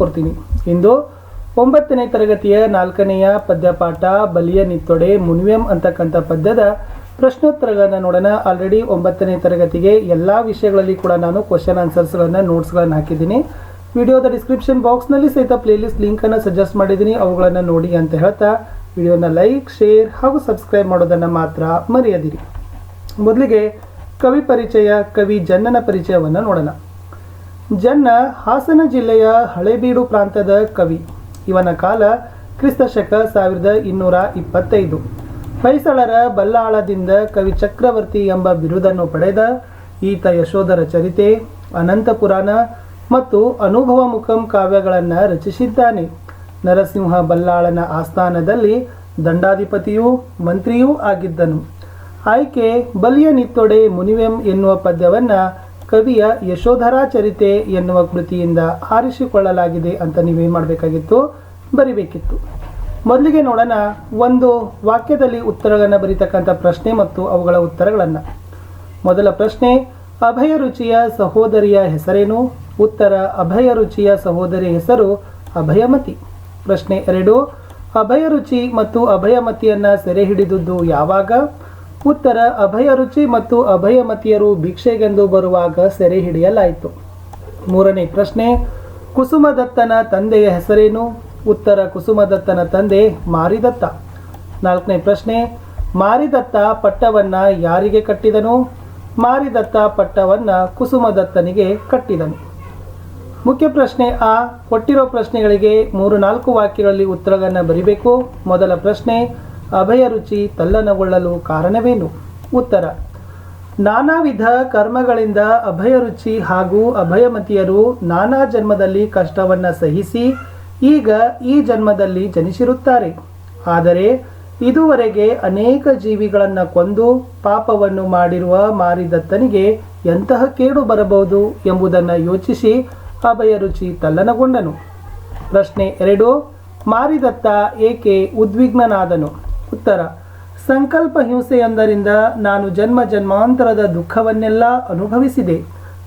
ಕೊಡ್ತೀನಿ. ಇಂದು ಒಂಬತ್ತನೇ ತರಗತಿಯ ನಾಲ್ಕನೆಯ ಪದ್ಯಪಾಠ, ಬಲಿಯ ನಿತ್ತೊಡೆ ಮುನಿವೆಂ ಅಂತಕ್ಕಂಥ ಪದ್ಯದ ಪ್ರಶ್ನೋತ್ತರಗಳನ್ನು ನೋಡೋಣ. ಆಲ್ರೆಡಿ ಒಂಬತ್ತನೇ ತರಗತಿಗೆ ಎಲ್ಲ ವಿಷಯಗಳಲ್ಲಿ ಕೂಡ ನಾನು ಕ್ವಶನ್ ಆನ್ಸರ್ಸ್ಗಳನ್ನು ನೋಟ್ಸ್ಗಳನ್ನು ಹಾಕಿದ್ದೀನಿ. ವಿಡಿಯೋದ ಡಿಸ್ಕ್ರಿಪ್ಷನ್ ಬಾಕ್ಸ್ನಲ್ಲಿ ಸಹಿತ ಪ್ಲೇಲಿಸ್ಟ್ ಲಿಂಕನ್ನು ಸಜೆಸ್ಟ್ ಮಾಡಿದ್ದೀನಿ. ಅವುಗಳನ್ನು ನೋಡಿ ಅಂತ ಹೇಳ್ತಾ ವಿಡಿಯೋನ ಲೈಕ್ ಶೇರ್ ಹಾಗೂ ಸಬ್ಸ್ಕ್ರೈಬ್ ಮಾಡೋದನ್ನು ಮಾತ್ರ ಮರೆಯದಿರಿ. ಮೊದಲಿಗೆ ಕವಿ ಪರಿಚಯ, ಕವಿ ಜನ್ನನ ಪರಿಚಯವನ್ನು ನೋಡೋಣ. ಜನ್ನ ಹಾಸನ ಜಿಲ್ಲೆಯ ಹಳೆಬೀಡು ಪ್ರಾಂತದ ಕವಿ. ಇವನ ಕಾಲ ಕ್ರಿಸ್ತ ಶಕ ಸಾವಿರದ ಇನ್ನೂರ ಇಪ್ಪತ್ತೈದು. ಹೊಯ್ಸಳರ ಬಲ್ಲಾಳದಿಂದ ಕವಿ ಚಕ್ರವರ್ತಿ ಎಂಬ ಬಿರುದನ್ನು ಪಡೆದ ಈತ ಯಶೋಧರ ಚರಿತೆ, ಅನಂತ ಪುರಾಣ ಮತ್ತು ಅನುಭವ ಮುಖಂ ಕಾವ್ಯಗಳನ್ನು ರಚಿಸಿದ್ದಾನೆ. ನರಸಿಂಹ ಬಲ್ಲಾಳನ ಆಸ್ಥಾನದಲ್ಲಿ ದಂಡಾಧಿಪತಿಯೂ ಮಂತ್ರಿಯೂ ಆಗಿದ್ದನು. ಆಯ್ಕೆ ಬಲಿಯ ನಿತ್ತೊಡೆ ಮುನಿವೆಂ ಎನ್ನುವ ಪದ್ಯವನ್ನು ಕವಿಯ ಯಶೋಧರಾ ಚರಿತೆ ಎನ್ನುವ ಕೃತಿಯಿಂದ ಆರಿಸಿಕೊಳ್ಳಲಾಗಿದೆ ಅಂತ ನೀವೇನು ಮಾಡಬೇಕಾಗಿತ್ತು, ಬರಿಬೇಕಿತ್ತು. ಮೊದಲಿಗೆ ನೋಡೋಣ ಒಂದು ವಾಕ್ಯದಲ್ಲಿ ಉತ್ತರಗಳನ್ನು ಬರೀತಕ್ಕಂಥ ಪ್ರಶ್ನೆ ಮತ್ತು ಅವುಗಳ ಉತ್ತರಗಳನ್ನು. ಮೊದಲ ಪ್ರಶ್ನೆ, ಅಭಯ ರುಚಿಯ ಸಹೋದರಿಯ ಹೆಸರೇನು? ಉತ್ತರ, ಅಭಯ ರುಚಿಯ ಸಹೋದರಿಯ ಹೆಸರು ಅಭಯಮತಿ. ಪ್ರಶ್ನೆ ಎರಡು, ಅಭಯ ರುಚಿ ಮತ್ತು ಅಭಯಮತಿಯನ್ನು ಸೆರೆ ಹಿಡಿದದ್ದು ಯಾವಾಗ? ಉತ್ತರ ಅಭಯ ರುಚಿ ಮತ್ತು ಅಭಯಮತಿಯರು ಭಿಕ್ಷೆಗೆಂದು ಬರುವಾಗ ಸೆರೆ ಹಿಡಿಯಲಾಯಿತು. ಮೂರನೇ ಪ್ರಶ್ನೆ, ಕುಸುಮದತ್ತನ ತಂದೆಯ ಹೆಸರೇನು? ಉತ್ತರ, ಕುಸುಮದತ್ತನ ತಂದೆ ಮಾರಿದತ್ತ. ನಾಲ್ಕನೇ ಪ್ರಶ್ನೆ, ಮಾರಿದತ್ತ ಪಟ್ಟವನ್ನ ಯಾರಿಗೆ ಕಟ್ಟಿದನು? ಮಾರಿದತ್ತ ಪಟ್ಟವನ್ನ ಕುಸುಮದತ್ತನಿಗೆ ಕಟ್ಟಿದನು. ಮುಖ್ಯ ಪ್ರಶ್ನೆ ಆ, ಕೊಟ್ಟಿರೋ ಪ್ರಶ್ನೆಗಳಿಗೆ ಮೂರು ನಾಲ್ಕು ವಾಕ್ಯಗಳಲ್ಲಿ ಉತ್ತರಗಳನ್ನು ಬರಿಬೇಕು. ಮೊದಲ ಪ್ರಶ್ನೆ ಅಭಯ ರುಚಿ ತಲ್ಲನಗೊಳ್ಳಲು ಕಾರಣವೇನು? ಉತ್ತರ. ನಾನಾ ವಿಧ ಕರ್ಮಗಳಿಂದ ಅಭಯ ರುಚಿ ಹಾಗೂ ಅಭಯಮತಿಯರು ನಾನಾ ಜನ್ಮದಲ್ಲಿ ಕಷ್ಟವನ್ನು ಸಹಿಸಿ ಈಗ ಈ ಜನ್ಮದಲ್ಲಿ ಜನಿಸಿರುತ್ತಾರೆ. ಆದರೆ ಇದುವರೆಗೆ ಅನೇಕ ಜೀವಿಗಳನ್ನು ಕೊಂದು ಪಾಪವನ್ನು ಮಾಡಿರುವ ಮಾರಿದತ್ತನಿಗೆ ಎಂತಹ ಕೇಡು ಬರಬಹುದು ಎಂಬುದನ್ನು ಯೋಚಿಸಿ ಅಭಯ ರುಚಿ ತಲ್ಲನಗೊಂಡನು. ಪ್ರಶ್ನೆ ಎರಡು, ಮಾರಿದತ್ತ ಏಕೆ ಉದ್ವಿಗ್ನನಾದನು? ಉತ್ತರ. ಸಂಕಲ್ಪ ಹಿಂಸೆಯೊಂದರಿಂದ ನಾನು ಜನ್ಮ ಜನ್ಮಾಂತರದ ದುಃಖವನ್ನೆಲ್ಲ ಅನುಭವಿಸಿದೆ.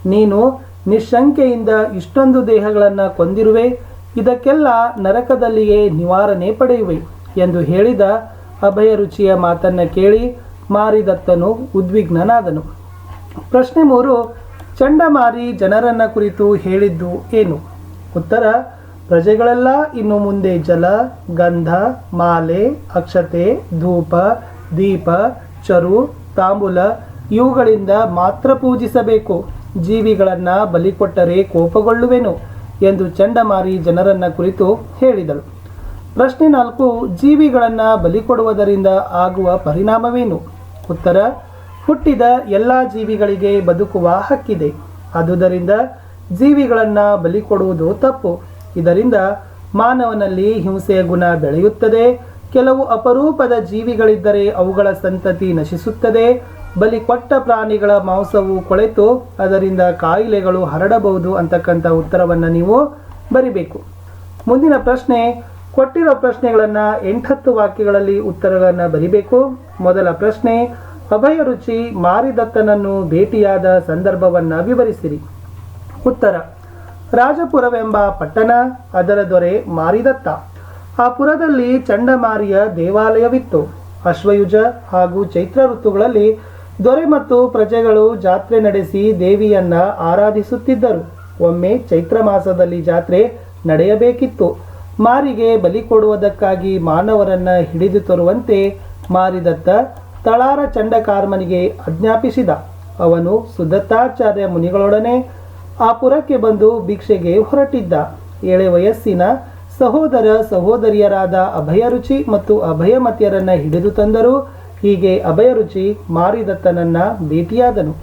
ನೀನು ನಿಶಂಕೆಯಿಂದ ಇಷ್ಟೊಂದು ದೇಹಗಳನ್ನು ಕೊಂದಿರುವೆ, ಇದಕ್ಕೆಲ್ಲ ನರಕದಲ್ಲಿಯೇ ನಿವಾರಣೆ ಪಡೆಯುವೆ ಎಂದು ಹೇಳಿದ ಅಭಯ ರುಚಿಯ ಮಾತನ್ನು ಕೇಳಿ ಮಾರಿದತ್ತನು ಉದ್ವಿಗ್ನನಾದನು. ಪ್ರಶ್ನೆ ಮೂರು, ಚಂಡಮಾರಿ ಜನರನ್ನ ಕುರಿತು ಹೇಳಿದ್ದು ಏನು? ಉತ್ತರ ಪ್ರಜೆಗಳೆಲ್ಲ ಇನ್ನು ಮುಂದೆ ಜಲ, ಗಂಧ, ಮಾಲೆ, ಅಕ್ಷತೆ, ಧೂಪ, ದೀಪ, ಚರು, ತಾಂಬೂಲ ಇವುಗಳಿಂದ ಮಾತ್ರ ಪೂಜಿಸಬೇಕು. ಜೀವಿಗಳನ್ನು ಬಲಿಕೊಟ್ಟರೆ ಕೋಪಗೊಳ್ಳುವೆನು ಎಂದು ಚಂಡಮಾರಿ ಜನರನ್ನ ಕುರಿತು ಹೇಳಿದಳು. ಪ್ರಶ್ನೆ ನಾಲ್ಕು, ಜೀವಿಗಳನ್ನು ಬಲಿಕೊಡುವುದರಿಂದ ಆಗುವ ಪರಿಣಾಮವೇನು? ಉತ್ತರ, ಹುಟ್ಟಿದ ಎಲ್ಲ ಜೀವಿಗಳಿಗೆ ಬದುಕುವ ಹಕ್ಕಿದೆ. ಆದುದರಿಂದ ಜೀವಿಗಳನ್ನು ಬಲಿಕೊಡುವುದು ತಪ್ಪು. ಇದರಿಂದ ಮಾನವನಲ್ಲಿ ಹಿಂಸೆಯ ಗುಣ ಬೆಳೆಯುತ್ತದೆ. ಕೆಲವು ಅಪರೂಪದ ಜೀವಿಗಳಿದ್ದರೆ ಅವುಗಳ ಸಂತತಿ ನಶಿಸುತ್ತದೆ. ಬಲಿ ಕೊಟ್ಟ ಪ್ರಾಣಿಗಳ ಮಾಂಸವು ಕೊಳೆತು, ಅದರಿಂದ ಕಾಯಿಲೆಗಳು ಹರಡಬಹುದು ಅಂತಕ್ಕಂಥ ಉತ್ತರವನ್ನು ನೀವು ಬರಿಬೇಕು. ಮುಂದಿನ ಪ್ರಶ್ನೆ, ಕೊಟ್ಟಿರೋ ಪ್ರಶ್ನೆಗಳನ್ನು ಎಂಟತ್ತು ವಾಕ್ಯಗಳಲ್ಲಿ ಉತ್ತರಗಳನ್ನು ಬರಿಬೇಕು. ಮೊದಲ ಪ್ರಶ್ನೆ, ಅಭಯ ರುಚಿ ಮಾರಿದತ್ತನನ್ನು ಭೇಟಿಯಾದ ಸಂದರ್ಭವನ್ನು ವಿವರಿಸಿರಿ. ಉತ್ತರ ರಾಜಪುರವೆಂಬ ಪಟ್ಟಣ ಅದರ ದೊರೆ ಮಾರಿದತ್ತ. ಆ ಪುರದಲ್ಲಿ ಚಂಡಮಾರಿಯ ದೇವಾಲಯವಿತ್ತು. ಅಶ್ವಯುಜ ಹಾಗೂ ಚೈತ್ರ ಋತುಗಳಲ್ಲಿ ದೊರೆ ಮತ್ತು ಪ್ರಜೆಗಳು ಜಾತ್ರೆ ನಡೆಸಿ ದೇವಿಯನ್ನ ಆರಾಧಿಸುತ್ತಿದ್ದರು. ಒಮ್ಮೆ ಚೈತ್ರ ಮಾಸದಲ್ಲಿ ಜಾತ್ರೆ ನಡೆಯಬೇಕಿತ್ತು. ಮಾರಿಗೆ ಬಲಿ ಕೊಡುವುದಕ್ಕಾಗಿ ಮಾನವರನ್ನ ಹಿಡಿದು ತರುವಂತೆ ಮಾರಿದತ್ತ ತಳಾರ ಚಂಡಕಾರ್ಮನಿಗೆ ಆಜ್ಞಾಪಿಸಿದ. ಅವನು ಸುದತ್ತಾಚಾರ್ಯ ಮುನಿಗಳೊಡನೆ ಆ ಪುರಕ್ಕೆ ಬಂದು ಭಿಕ್ಷೆಗೆ ಹೊರಟಿದ್ದ ಏಳೆ ವಯಸ್ಸಿನ ಸಹೋದರ ಸಹೋದರಿಯರಾದ ಅಭಯರುಚಿ ಮತ್ತು ಅಭಯಮತಿಯರನ್ನ ಹಿಡಿದು ತಂದರು. ಹೀಗೆ ಅಭಯರುಚಿ ಮಾರಿದತ್ತನನ್ನ ಭೇಟಿಯಾದನು.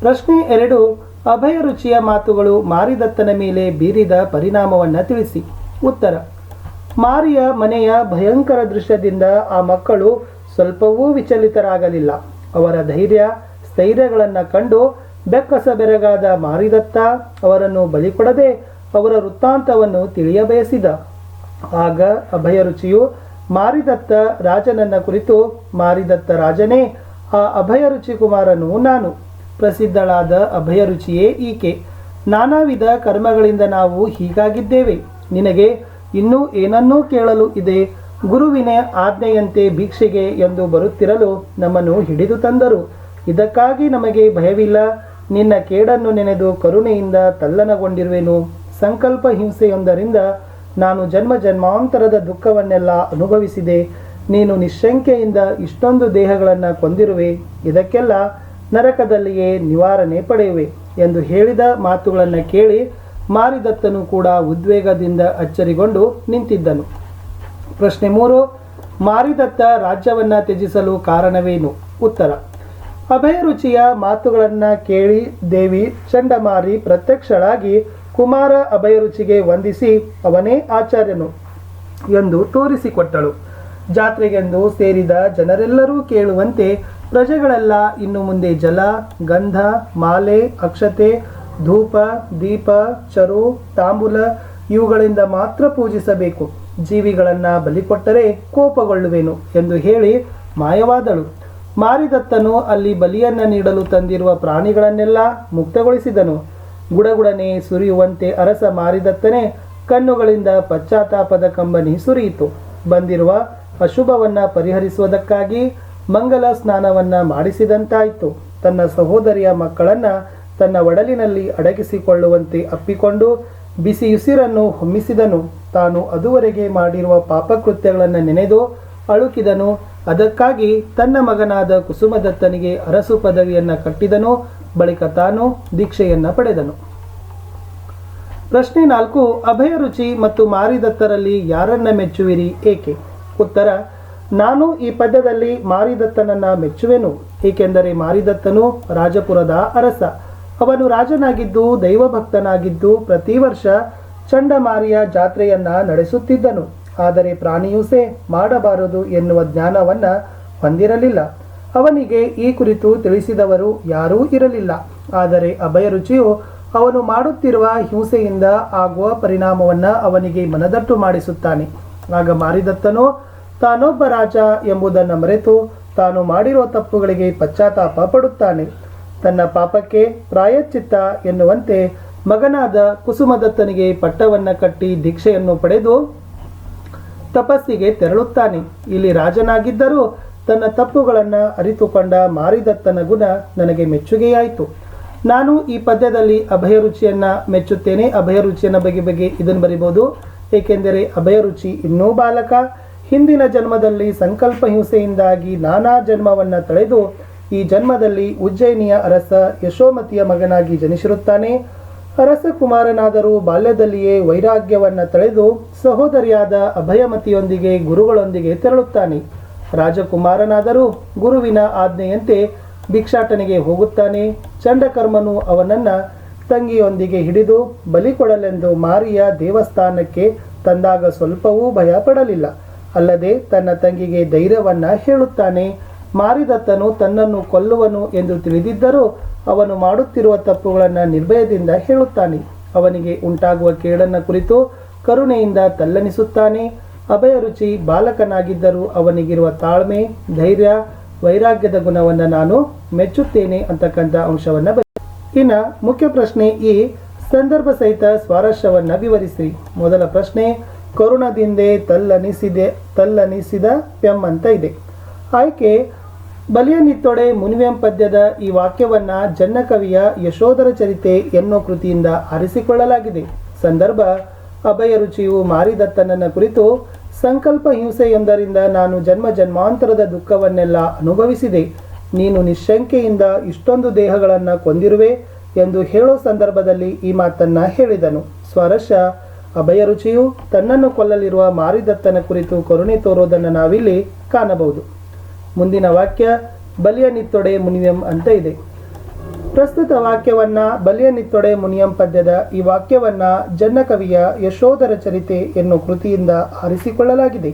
ಪ್ರಶ್ನೆ ಎರಡು ಅಭಯರುಚಿಯ ಮಾತುಗಳು ಮಾರಿದತ್ತನ ಮೇಲೆ ಬೀರಿದ ಪರಿಣಾಮವನ್ನು ತಿಳಿಸಿ. ಉತ್ತರ, ಮಾರಿಯ ಮನೆಯ ಭಯಂಕರ ದೃಶ್ಯದಿಂದ ಆ ಮಕ್ಕಳು ಸ್ವಲ್ಪವೂ ವಿಚಲಿತರಾಗಲಿಲ್ಲ. ಅವರ ಧೈರ್ಯ, ಸ್ಥೈರ್ಯಗಳನ್ನು ಕಂಡು ಬೆಕ್ಕಸ ಬೆರಗಾದ ಮಾರಿದತ್ತ ಅವರನ್ನು ಬಲಿಕೊಡದೆ ಅವರ ವೃತ್ತಾಂತವನ್ನು ತಿಳಿಯಬಯಸಿದ ಆಗ ಅಭಯರುಚಿಯು ಮಾರಿದತ್ತ ರಾಜನನ್ನ ಕುರಿತು, ಮಾರಿದತ್ತ ರಾಜನೇ, ಆ ಅಭಯರುಚಿ ಕುಮಾರನು ನಾನು. ಪ್ರಸಿದ್ಧಳಾದ ಅಭಯರುಚಿಯೇ ಈಕೆ. ನಾನಾ ವಿಧ ಕರ್ಮಗಳಿಂದ ನಾವು ಹೀಗಾಗಿದ್ದೇವೆ. ನಿನಗೆ ಇನ್ನೂ ಏನನ್ನೂ ಕೇಳಲು ಇದೆ. ಗುರುವಿನ ಆಜ್ಞೆಯಂತೆ ಭಿಕ್ಷೆಗೆ ಎಂದು ಬರುತ್ತಿರಲು ನಮ್ಮನ್ನು ಹಿಡಿದು ತಂದರು. ಇದಕ್ಕಾಗಿ ನಮಗೆ ಭಯವಿಲ್ಲ. ನಿನ್ನ ಕೇಡನ್ನು ನೆನೆದು ಕರುಣೆಯಿಂದ ತಲ್ಲನಗೊಂಡಿರುವೆನು. ಸಂಕಲ್ಪ ಹಿಂಸೆಯೊಂದರಿಂದ ನಾನು ಜನ್ಮ ಜನ್ಮಾಂತರದ ದುಃಖವನ್ನೆಲ್ಲ ಅನುಭವಿಸಿದೆ. ನೀನು ನಿಶಂಕೆಯಿಂದ ಇಷ್ಟೊಂದು ದೇಹಗಳನ್ನು ಕೊಂದಿರುವೆ. ಇದಕ್ಕೆಲ್ಲ ನರಕದಲ್ಲಿಯೇ ನಿವಾರಣೆ ಪಡೆಯುವೆ ಎಂದು ಹೇಳಿದ ಮಾತುಗಳನ್ನು ಕೇಳಿ ಮಾರಿದತ್ತನು ಕೂಡ ಉದ್ವೇಗದಿಂದ ಅಚ್ಚರಿಗೊಂಡು ನಿಂತಿದ್ದನು. ಪ್ರಶ್ನೆ ಮೂರು, ಮಾರಿದತ್ತ ರಾಜ್ಯವನ್ನು ತ್ಯಜಿಸಲು ಕಾರಣವೇನು? ಉತ್ತರ ಅಭಯರುಚಿಯ ಮಾತುಗಳನ್ನು ಕೇಳಿ ದೇವಿ ಚಂಡಮಾರಿ ಪ್ರತ್ಯಕ್ಷಳಾಗಿ ಕುಮಾರ ಅಭಯರುಚಿಗೆ ವಂದಿಸಿ ಅವನೇ ಆಚಾರ್ಯನು ಎಂದು ತೋರಿಸಿಕೊಟ್ಟಳು. ಜಾತ್ರೆಗೆಂದು ಸೇರಿದ ಜನರೆಲ್ಲರೂ ಕೇಳುವಂತೆ ಪ್ರಜೆಗಳೆಲ್ಲ ಇನ್ನು ಮುಂದೆ ಜಲ, ಗಂಧ, ಮಾಲೆ, ಅಕ್ಷತೆ, ಧೂಪ, ದೀಪ, ಚರು, ತಾಂಬೂಲ ಇವುಗಳಿಂದ ಮಾತ್ರ ಪೂಜಿಸಬೇಕು. ಜೀವಿಗಳನ್ನು ಬಲಿಕೊಟ್ಟರೆ ಕೋಪಗೊಳ್ಳುವೆನು ಎಂದು ಹೇಳಿ ಮಾಯವಾದಳು. ಮಾರಿದತ್ತನು, ಅಲ್ಲಿ ಬಲಿಯನ್ನ ನೀಡಲು ತಂದಿರುವ ಪ್ರಾಣಿಗಳನ್ನೆಲ್ಲ ಮುಕ್ತಗೊಳಿಸಿದನು. ಗುಡಗುಡನೆ ಸುರಿಯುವಂತೆ ಅರಸ ಮಾರಿದತ್ತನೇ, ಕಣ್ಣುಗಳಿಂದ ಪಶ್ಚಾತ್ತಾಪದ ಕಂಬನಿ ಸುರಿಯಿತು. ಬಂದಿರುವ ಅಶುಭವನ್ನು ಪರಿಹರಿಸುವುದಕ್ಕಾಗಿ ಮಂಗಲ ಸ್ನಾನವನ್ನ ಮಾಡಿಸಿದಂತಾಯಿತು. ತನ್ನ ಸಹೋದರಿಯ ಮಕ್ಕಳನ್ನ ತನ್ನ ಒಡಲಿನಲ್ಲಿ ಅಡಗಿಸಿಕೊಳ್ಳುವಂತೆ ಅಪ್ಪಿಕೊಂಡು ಬಿಸಿಯುಸಿರನ್ನು ಹೊಮ್ಮಿಸಿದನು. ತಾನು ಅದುವರೆಗೆ ಮಾಡಿರುವ ಪಾಪಕೃತ್ಯಗಳನ್ನು ನೆನೆದು ಅಳುಕಿದನು. ಅದಕ್ಕಾಗಿ ತನ್ನ ಮಗನಾದ ಕುಸುಮದತ್ತನಿಗೆ ಅರಸು ಪದವಿಯನ್ನು ಕಟ್ಟಿದನು, ಬಳಿಕ ತಾನು ದೀಕ್ಷೆಯನ್ನು ಪಡೆದನು. ಪ್ರಶ್ನೆ ನಾಲ್ಕು, ಅಭಯ ರುಚಿ ಮತ್ತು ಮಾರಿದತ್ತರಲ್ಲಿ ಯಾರನ್ನ ಮೆಚ್ಚುವಿರಿ, ಏಕೆ? ಉತ್ತರ, ನಾನು ಈ ಪದ್ಯದಲ್ಲಿ ಮಾರಿದತ್ತನನ್ನ ಮೆಚ್ಚುವೆನು, ಏಕೆಂದರೆ ಮಾರಿದತ್ತನು ರಾಜಪುರದ ಅರಸ. ಅವನು ರಾಜನಾಗಿದ್ದು, ದೈವಭಕ್ತನಾಗಿದ್ದು, ಪ್ರತಿ ವರ್ಷ ಚಂಡಮಾರಿಯ ಜಾತ್ರೆಯನ್ನ ನಡೆಸುತ್ತಿದ್ದನು. ಆದರೆ ಪ್ರಾಣಿಯೂಸೆ ಮಾಡಬಾರದು ಎನ್ನುವ ಜ್ಞಾನವನ್ನ ಹೊಂದಿರಲಿಲ್ಲ. ಅವನಿಗೆ ಈ ಕುರಿತು ತಿಳಿಸಿದವರು ಯಾರೂ ಇರಲಿಲ್ಲ. ಆದರೆ ಅಭಯರುಚಿಯು ಅವನು ಮಾಡುತ್ತಿರುವ ಹಿಂಸೆಯಿಂದ ಆಗುವ ಪರಿಣಾಮವನ್ನ ಅವನಿಗೆ ಮನದಟ್ಟು ಮಾಡಿಸುತ್ತಾನೆ. ಆಗ ಮಾರಿದತ್ತನು, ತಾನೊಬ್ಬ ರಾಜ ಎಂಬುದನ್ನು ಮರೆತು ತಾನು ಮಾಡಿರುವ ತಪ್ಪುಗಳಿಗೆ ಪಶ್ಚಾತ್ತಾಪ ಪಡುತ್ತಾನೆ. ತನ್ನ ಪಾಪಕ್ಕೆ ಪ್ರಾಯಶ್ಚಿತ್ತ ಎನ್ನುವಂತೆ ಮಗನಾದ ಕುಸುಮದತ್ತನಿಗೆ ಪಟ್ಟವನ್ನ ಕಟ್ಟಿ ದೀಕ್ಷೆಯನ್ನು ಪಡೆದು ತಪಸ್ಸಿಗೆ ತೆರಳುತ್ತಾನೆ. ಇಲ್ಲಿ ರಾಜನಾಗಿದ್ದರೂ ತನ್ನ ತಪ್ಪುಗಳನ್ನು ಅರಿತುಕೊಂಡ ಮಾರಿದತ್ತನ ಗುಣ ನನಗೆ ಮೆಚ್ಚುಗೆಯಾಯಿತು. ನಾನು ಈ ಪದ್ಯದಲ್ಲಿ ಅಭಯರುಚಿಯನ್ನು ಮೆಚ್ಚುತ್ತೇನೆ. ಅಭಯರುಚಿಯನ್ನ ಬಗೆ ಬಗ್ಗೆ ಇದನ್ನು ಬರಿಬೋದು. ಏಕೆಂದರೆ ಅಭಯರುಚಿ ಇನ್ನೂ ಬಾಲಕ. ಹಿಂದಿನ ಜನ್ಮದಲ್ಲಿ ಸಂಕಲ್ಪ ಹಿಂಸೆಯಿಂದಾಗಿ ನಾನಾ ಜನ್ಮವನ್ನು ತಳೆದು ಈ ಜನ್ಮದಲ್ಲಿ ಉಜ್ಜಯಿನಿಯ ಅರಸ ಯಶೋಮತಿಯ ಮಗನಾಗಿ ಜನಿಸಿರುತ್ತಾನೆ. ಅರಸ ಕುಮಾರನಾದರೂ ಬಾಲ್ಯದಲ್ಲಿಯೇ ವೈರಾಗ್ಯವನ್ನು ತಳೆದು ಸಹೋದರಿಯಾದ ಅಭಯಮತಿಯೊಂದಿಗೆ ಗುರುಗಳೊಂದಿಗೆ ತೆರಳುತ್ತಾನೆ. ರಾಜಕುಮಾರನಾದರೂ ಗುರುವಿನ ಆಜ್ಞೆಯಂತೆ ಭಿಕ್ಷಾಟನೆಗೆ ಹೋಗುತ್ತಾನೆ. ಚಂಡಕರ್ಮನು ಅವನನ್ನ ತಂಗಿಯೊಂದಿಗೆ ಹಿಡಿದು ಬಲಿ ಕೊಡಲೆಂದು ಮಾರಿಯ ದೇವಸ್ಥಾನಕ್ಕೆ ತಂದಾಗ ಸ್ವಲ್ಪವೂ ಭಯ ಪಡಲಿಲ್ಲ ಅಲ್ಲದೆ ತನ್ನ ತಂಗಿಗೆ ಧೈರ್ಯವನ್ನ ಹೇಳುತ್ತಾನೆ. ಮಾರಿದತ್ತನು ತನ್ನನ್ನು ಕೊಲ್ಲುವನು ಎಂದು ತಿಳಿದಿದ್ದರೂ ಅವನು ಮಾಡುತ್ತಿರುವ ತಪ್ಪುಗಳನ್ನು ನಿರ್ಭಯದಿಂದ ಹೇಳುತ್ತಾನೆ. ಅವನಿಗೆ ಉಂಟಾಗುವ ಕೇಡನ್ನ ಕುರಿತು ಕರುಣೆಯಿಂದ ತಲ್ಲಣಿಸುತ್ತಾನೆ ಅಭಯ ರುಚಿ ಬಾಲಕನಾಗಿದ್ದರೂ ಅವನಿಗಿರುವ ತಾಳ್ಮೆ, ಧೈರ್ಯ, ವೈರಾಗ್ಯದ ಗುಣವನ್ನು ನಾನು ಮೆಚ್ಚುತ್ತೇನೆ ಅಂತಕ್ಕಂಥ ಅಂಶವನ್ನು ಇನ್ನ ಮುಖ್ಯ ಪ್ರಶ್ನೆ ಈ ಸಂದರ್ಭ ಸಹಿತ ಸ್ವಾರಸ್ಯವನ್ನು ವಿವರಿಸಿ. ಮೊದಲ ಪ್ರಶ್ನೆ, ಕರುಣದಿಂದೆ ತಲ್ಲನಿಸಿದೆ ತಲ್ಲನಿಸಿದ ಪೆಮ್ ಅಂತ ಇದೆ. ಆಯ್ಕೆ ಬಲಿಯನಿತ್ತೊಡೆ ಮುನಿವೆಂ ಪದ್ಯದ ಈ ವಾಕ್ಯವನ್ನ ಜನ್ನಕವಿಯ ಯಶೋಧರ ಚರಿತೆ ಎನ್ನೋ ಕೃತಿಯಿಂದ ಆರಿಸಿಕೊಳ್ಳಲಾಗಿದೆ. ಸಂದರ್ಭ, ಅಭಯ ರುಚಿಯು ಮಾರಿದತ್ತನನ್ನ ಕುರಿತು ಸಂಕಲ್ಪ ಹಿಂಸೆಯೊಂದರಿಂದ ನಾನು ಜನ್ಮ ಜನ್ಮಾಂತರದ ದುಃಖವನ್ನೆಲ್ಲ ಅನುಭವಿಸಿದೆ. ನೀನು ನಿಶಂಕೆಯಿಂದ ಇಷ್ಟೊಂದು ದೇಹಗಳನ್ನು ಕೊಂದಿರುವೆ ಎಂದು ಹೇಳೋ ಸಂದರ್ಭದಲ್ಲಿ ಈ ಮಾತನ್ನ ಹೇಳಿದನು. ಸ್ವರಶ, ಅಭಯ ರುಚಿಯು ತನ್ನನ್ನು ಕೊಲ್ಲಲಿರುವ ಮಾರಿದತ್ತನ ಕುರಿತು ಕರುಣೆ ತೋರೋದನ್ನು ನಾವಿಲ್ಲಿ ಕಾಣಬಹುದು. ಮುಂದಿನ ವಾಕ್ಯ, ಬಲಿಯ ನಿತ್ತೊಡೆ ಮುನಿಯಂ ಅಂತ ಇದೆ. ಪ್ರಸ್ತುತ ವಾಕ್ಯವನ್ನ ಬಲಿಯ ನಿತ್ತೊಡೆ ಮುನಿಯಂ ಪದ್ಯದ ಈ ವಾಕ್ಯವನ್ನ ಜನ್ನಕವಿಯ ಯಶೋಧರ ಚರಿತೆ ಎನ್ನುವ ಕೃತಿಯಿಂದ ಆರಿಸಿಕೊಳ್ಳಲಾಗಿದೆ.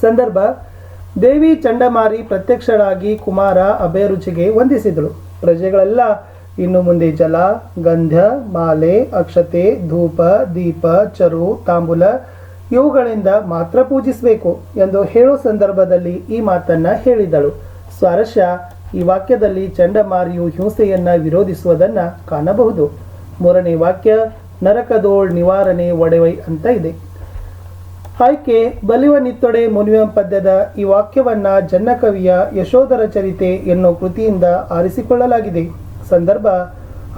ಸಂದರ್ಭ, ದೇವಿ ಚಂಡಮಾರಿ ಪ್ರತ್ಯಕ್ಷಳಾಗಿ ಕುಮಾರ ಅಭಯರುಚಿಗೆ ವಂದಿಸಿದಳು. ಪ್ರಜೆಗಳೆಲ್ಲ ಇನ್ನು ಮುಂದೆ ಜಲ ಗಂಧ ಮಾಲೆ, ಅಕ್ಷತೆ, ಧೂಪ, ದೀಪ, ಚರು, ತಾಂಬೂಲ ಇವುಗಳಿಂದ ಮಾತ್ರ ಪೂಜಿಸಬೇಕು ಎಂದು ಹೇಳೋ ಸಂದರ್ಭದಲ್ಲಿ ಈ ಮಾತನ್ನ ಹೇಳಿದಳು. ಸ್ವಾರಸ್ಯ, ಈ ವಾಕ್ಯದಲ್ಲಿ ಚಂಡಮಾರಿಯು ಹಿಂಸೆಯನ್ನ ವಿರೋಧಿಸುವುದನ್ನ ಕಾಣಬಹುದು. ಮೂರನೇ ವಾಕ್ಯ ನರಕದೋಳ್ ನಿವಾರಣೆ ಒಡೆವೈ ಅಂತ ಇದೆ. ಆಯ್ಕೆ, ಬಲಿವ ನಿತ್ತೊಡೆ ಮುನಿಯಂ ಪದ್ಯದ ಈ ವಾಕ್ಯವನ್ನ ಜನ್ನಕವಿಯ ಯಶೋಧರ ಚರಿತೆ ಎನ್ನುವ ಕೃತಿಯಿಂದ ಆರಿಸಿಕೊಳ್ಳಲಾಗಿದೆ. ಸಂದರ್ಭ,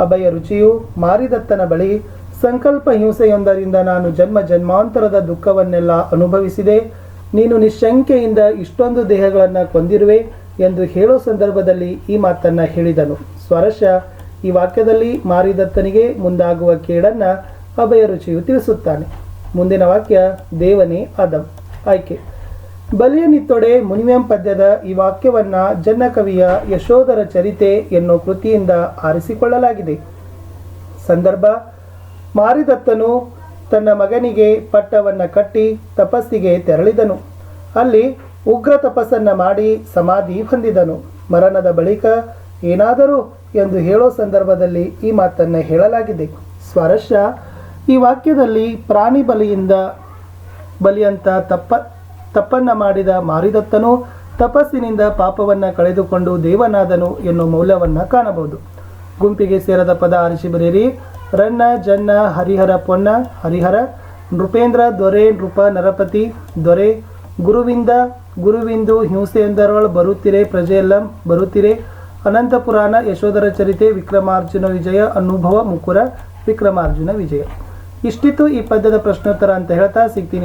ಅಭಯ ರುಚಿಯು ಮಾರಿದತ್ತನ ಬಳಿ ಸಂಕಲ್ಪ ಹಿಂಸೆಯೊಂದರಿಂದ ನಾನು ಜನ್ಮ ಜನ್ಮಾಂತರದ ದುಃಖವನ್ನೆಲ್ಲ ಅನುಭವಿಸಿದೆ. ನೀನು ನಿಶಂಕೆಯಿಂದ ಇಷ್ಟೊಂದು ದೇಹಗಳನ್ನು ಕೊಂದಿರುವೆ ಎಂದು ಹೇಳೋ ಸಂದರ್ಭದಲ್ಲಿ ಈ ಮಾತನ್ನು ಹೇಳಿದನು. ಸ್ವರಶ ಈ ವಾಕ್ಯದಲ್ಲಿ ಮಾರಿದತ್ತನಿಗೆ ಮುಂದಾಗುವ ಕೇಡನ್ನ ಅಭಯ ರುಚಿಯು ತಿಳಿಸುತ್ತಾನೆ. ಮುಂದಿನ ವಾಕ್ಯ, ದೇವನೇ ಆದಂ. ಆಯ್ಕೆ. ಬಲಿಯನಿತ್ತೊಡೆ ಮುನಿವೆಂ ಪದ್ಯದ ಈ ವಾಕ್ಯವನ್ನ ಜನ್ನಕವಿಯ ಯಶೋಧರ ಚರಿತೆ ಎನ್ನುವ ಕೃತಿಯಿಂದ ಆರಿಸಿಕೊಳ್ಳಲಾಗಿದೆ. ಸಂದರ್ಭ ಮಾರಿದತ್ತನು ತನ್ನ ಮಗನಿಗೆ ಪಟ್ಟವನ್ನು ಕಟ್ಟಿ ತಪಸ್ಸಿಗೆ ತೆರಳಿದನು. ಅಲ್ಲಿ ಉಗ್ರ ತಪಸ್ಸನ್ನ ಮಾಡಿ ಸಮಾಧಿ ಹೊಂದಿದನು. ಮರಣದ ಬಳಿಕ ಏನಾದರೂ ಎಂದು ಹೇಳೋ ಸಂದರ್ಭದಲ್ಲಿ ಈ ಮಾತನ್ನು ಹೇಳಲಾಗಿದೆ. ಸ್ವರಶ ಈ ವಾಕ್ಯದಲ್ಲಿ ಪ್ರಾಣಿ ಬಲಿಯಿಂದ ಬಲಿಯಂತ ತಪ್ಪ, ತಪ್ಪನ್ನು ಮಾಡಿದ ಮಾರಿದತ್ತನು ತಪಸ್ಸಿನಿಂದ ಪಾಪವನ್ನ ಕಳೆದುಕೊಂಡು ದೇವನಾದನು ಎನ್ನುವ ಮೌಲ್ಯವನ್ನ ಕಾಣಬಹುದು. ಗುಂಪಿಗೆ ಸೇರದ ಪದ ಆರಿಸಿ ಬರೆಯಿರಿ. ರನ್ನ, ಜನ್ನ, ಹರಿಹರ ಪೊನ್ನ, ಹರಿಹರ, ನೃಪೇಂದ್ರ, ದೊರೆ, ನೃಪ, ನರಪತಿ, ದೊರೆ, ಗುರುವಿಂದ, ಗುರುವಿಂದು ಹಿಂಸೆಯೊಂದರೊಳ ಬರುತ್ತಿರೆ ಪ್ರಜೆಯೆಲ್ಲ ಬರುತ್ತಿರೆ. ಅನಂತ ಪುರಾಣ, ಯಶೋಧರ ಚರಿತೆ, ವಿಕ್ರಮಾರ್ಜುನ ವಿಜಯ, ಅನುಭವ ಮುಕುರ, ವಿಕ್ರಮಾರ್ಜುನ ವಿಜಯ. ಇಷ್ಟಿತ್ತು ಈ ಪದ್ಯದ ಪ್ರಶ್ನೋತ್ತರ ಅಂತ ಹೇಳ್ತಾ ಸಿಗ್ತೀನಿ.